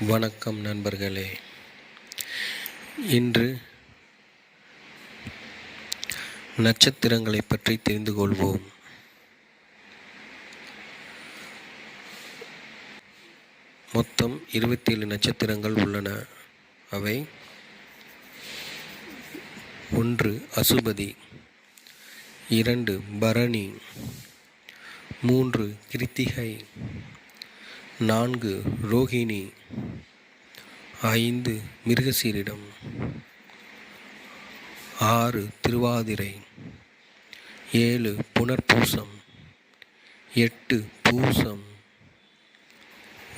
வணக்கம் நண்பர்களே. இன்று நட்சத்திரங்களை பற்றி தெரிந்து கொள்வோம். மொத்தம் இருபத்தி ஏழு நட்சத்திரங்கள் உள்ளன. அவை ஒன்று அசுபதி இரண்டு பரணி மூன்று கிருத்திகை நான்கு ரோகிணி ஐந்து மிருகசீரிடம் ஆறு திருவாதிரை ஏழு புனர்பூசம் எட்டு பூசம்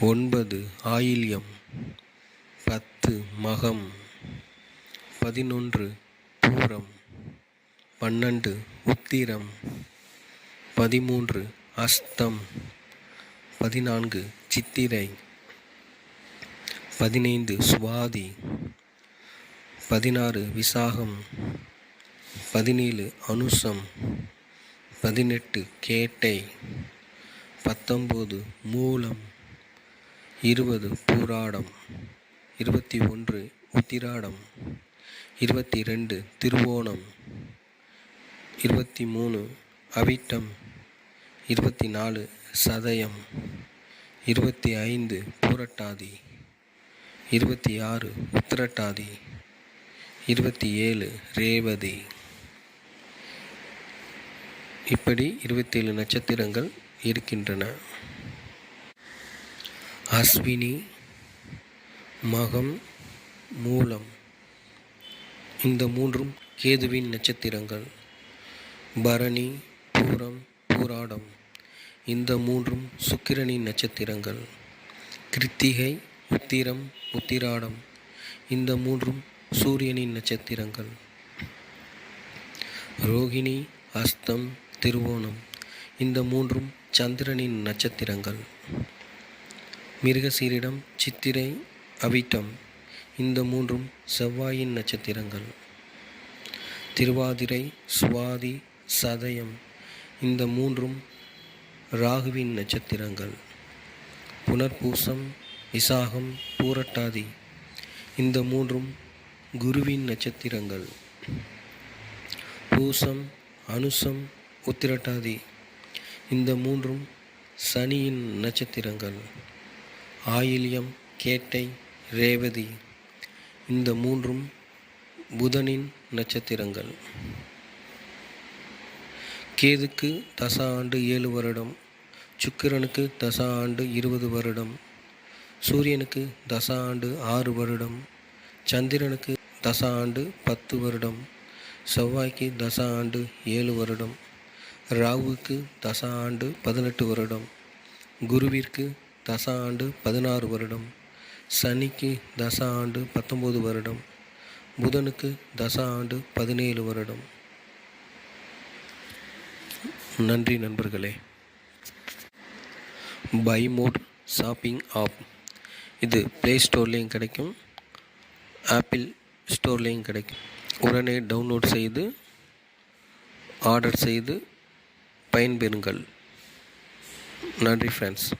ஒன்பது ஆயில்யம் பத்து மகம் பதினொன்று பூரம் பன்னெண்டு உத்திரம் பதிமூன்று அஸ்தம் பதினான்கு சித்திரை. பதினைந்து சுவாதி. பதினாறு விசாகம். பதினேழு அனுசம். பதினெட்டு கேட்டை. பத்தொம்போது மூலம். இருபது பூராடம். இருபத்தி ஒன்று உத்திராடம். இருபத்தி ரெண்டு திருவோணம். இருபத்தி மூணு அவிட்டம். இருபத்தி நாலு சதயம். இருபத்தி ஐந்து பூரட்டாதி இருபத்தி ஆறு உத்திரட்டாதி இருபத்தி ஏழு ரேவதி. இப்படி இருபத்தேழு நட்சத்திரங்கள் இருக்கின்றன. அஸ்வினி மகம் மூலம். இந்த மூன்றும் கேதுவின் நட்சத்திரங்கள். பரணி பூரம் பூராடம். இந்த மூன்றும் சுக்கிரனின் நட்சத்திரங்கள். கிருத்திகை உத்திரம் உத்திராடம். இந்த மூன்றும் சூரியனின் நட்சத்திரங்கள். ரோகிணி அஸ்தம் திருவோணம். இந்த மூன்றும் சந்திரனின் நட்சத்திரங்கள். மிருகசீரிடம் சித்திரை அவிட்டம். இந்த மூன்றும் செவ்வாயின் நட்சத்திரங்கள். திருவாதிரை சுவாதி சதயம். இந்த மூன்றும் ராகுவின் நட்சத்திரங்கள். புனர்பூசம் விசாகம் பூரட்டாதி. இந்த மூன்றும் குருவின் நட்சத்திரங்கள். பூசம் அனுசம் உத்திரட்டாதி. இந்த மூன்றும் சனியின் நட்சத்திரங்கள். ஆயில்யம் கேட்டை ரேவதி. இந்த மூன்றும் புதனின் நட்சத்திரங்கள். கேதுக்கு தசா ஆண்டு ஏழு வருடம் சுக்கிரனுக்கு தசா ஆண்டு இருபது வருடம் சூரியனுக்கு தசா ஆண்டு ஆறு வருடம் சந்திரனுக்கு தசா ஆண்டு பத்து வருடம் செவ்வாய்க்கு தசா ஆண்டு ஏழு வருடம் ராகுவுக்கு தசா ஆண்டு பதினெட்டு வருடம் குருவிற்கு தசா ஆண்டு பதினாறு வருடம் சனிக்கு தசா ஆண்டு பத்தொம்போது வருடம் புதனுக்கு தசா ஆண்டு பதினேழு வருடம். நன்றி நண்பர்களே. பை மோட் ஷாப்பிங் ஆப் இது ப்ளே ஸ்டோர்லேயும் கிடைக்கும். ஆப்பிள் ஸ்டோர்லேயும் கிடைக்கும். உடனே டவுன்லோட் செய்து ஆர்டர் செய்து பயன்பெறுங்கள். நன்றி ஃப்ரெண்ட்ஸ்